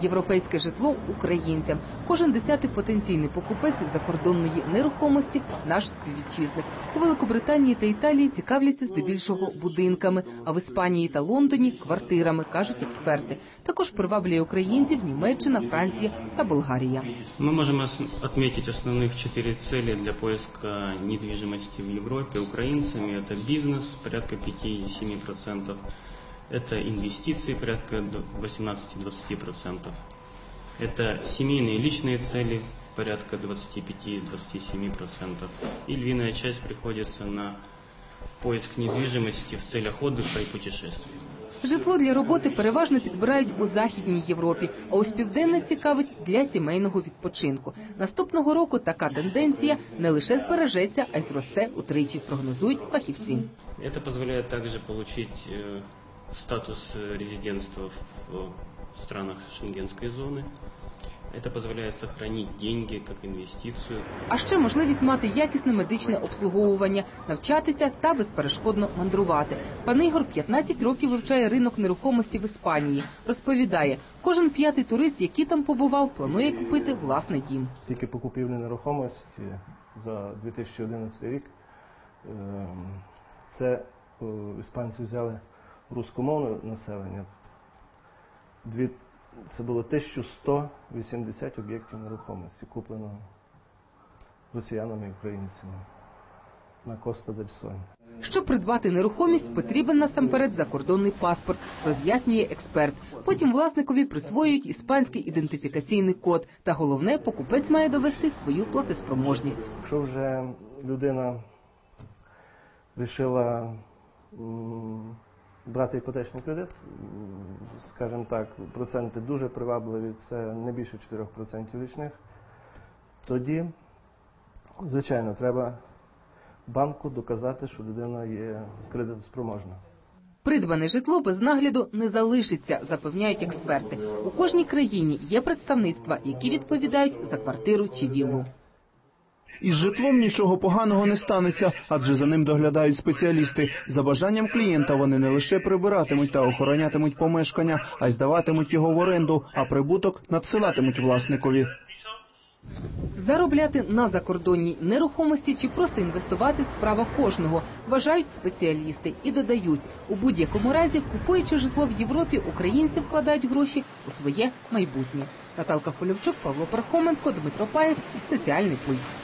європейське житло українцям. Кожен десятий потенційний покупець закордонної нерухомості наш співвітчизник. У Великобританії та Італії цікавляться здебільшого будинками, а в Іспанії та Лондоні квартирами, кажуть експерти. Також приваблює українців Німеччина, Франція та Болгарія. Мы можем ос- отметить основных четыре цели для поиска недвижимости в Европе украинцами. Это бизнес, порядка 5-7%. Это инвестиции, порядка до 18-20%. Это семейные и личные цели, порядка 25-27%. И львиная часть приходится на поиск недвижимости в целях отдыха и путешествий. Житло для роботи переважно підбирають у західній Європі, а ось південне цікавить для сімейного відпочинку. Наступного року така тенденція не лише збережеться, а й зросте утричі, прогнозують фахівці. Это позволяет также получить э, статус э, резидентства в э, странах шенгенской зоны. Это позволяет сохранить деньги как инвестицию. А ще можливість мати якісне медичне обслуговування, навчатися та безперешкодно мандрувати. Пан Ігор 15 років вивчає ринок нерухомості в Іспанії. Розповідає, кожен п'ятий турист, який там побував, планує купити власний дім. Тільки по купівлі нерухомості за 2011 рік ем, це е, іспанці взяли рускомовне населення. Дві, це було 1180 об'єктів нерухомості, куплено росіянами і українцями на Коста дель Соль. Щоб придбати нерухомість, потрібен насамперед закордонний паспорт, роз'яснює експерт. Потім власникові присвоюють іспанський ідентифікаційний код. Та головне, покупець має довести свою платоспроможність. Якщо вже людина вирішила брати іпотечний кредит, скажімо так, проценти дуже привабливі, це не більше 4% річних, тоді, звичайно, треба банку доказати, що людина є кредитоспроможна. Придбане житло без нагляду не залишиться, запевняють експерти. У кожній країні є представництва, які відповідають за квартиру чи віллу. Із житлом нічого поганого не станеться, адже за ним доглядають спеціалісти. За бажанням клієнта вони не лише прибиратимуть та охоронятимуть помешкання, а й здаватимуть його в оренду, а прибуток надсилатимуть власникові. Заробляти на закордонній нерухомості чи просто інвестувати справа кожного, вважають спеціалісти і додають, у будь-якому разі, купуючи житло в Європі, українці вкладають гроші у своє майбутнє. Наталка Фольовчук, Павло Пархоменко, Дмитро Паєв, Соціальний пульс.